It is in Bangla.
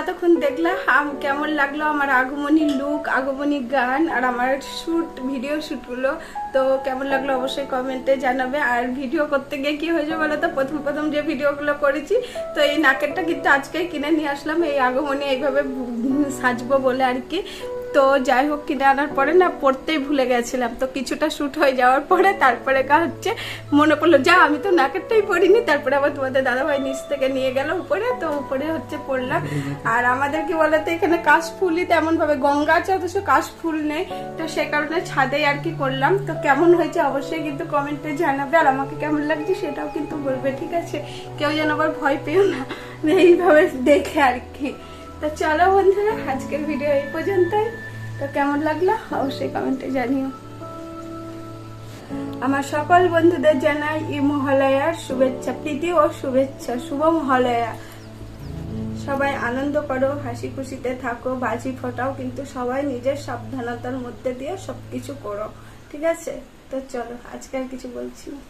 এতক্ষণ দেখলা কেমন লাগল আমার আগমনী লুক আগমনী গান আর আমার শ্যুট ভিডিও শ্যুটগুলো তো কেমন লাগল অবশ্যই কমেন্টে জানাবে। আর ভিডিও করতে গিয়ে কী হয়েছে বলো তো? প্রথম প্রথম যে ভিডিওগুলো করেছি, তো এই নাকেরটা কিন্তু আজকে কিনে নিয়ে আসলাম। এই আগমনী এইভাবে সাজবো বলে আর কি। তো যাই হোক, কিনে আনার পরে না পড়তেই ভুলে গেছিলাম। তো কিছুটা শ্যুট হয়ে যাওয়ার পরে তারপরে কা হচ্ছে মনে পড়ল, যা, আমি তো নাকেরটাই পড়িনি। তারপরে আবার তোমাদের দাদাভাই নিচ থেকে নিয়ে গেল উপরে, তো উপরে হচ্ছে পড়লাম। আর আমাদের কি বলতো, এখানে কাশ ফুলই তেমন ভাবে গঙ্গা আছে, অথচ কাশ ফুল নেই। তো সে কারণে ছাদে আর কি করলাম। তো কেমন হয়েছে অবশ্যই কিন্তু কমেন্টে জানাবে, আর আমাকে কেমন লাগছে সেটাও কিন্তু বলবে, ঠিক আছে? কেউ যেন আবার ভয় পেও না। এইভাবে দেখে আর কি। তো চলো বন্ধুরা, আজকের ভিডিও এই পর্যন্তই। তো কেমন লাগল? অবশ্যই কমেন্টে জানিও। আমার সকল বন্ধুদের জানাই এই মহালয়ার শুভেচ্ছা, প্রীতি ও শুভেচ্ছা, শুভ মহালয়া। সবাই আনন্দ করো, হাসি খুশিতে থাকো, বাজি ফোটাও, কিন্তু সবাই নিজের সাবধানতার মধ্যে দিয়ে সবকিছু করো। ঠিক আছে? তো চলো, আজকে আর কিছু বলছি না।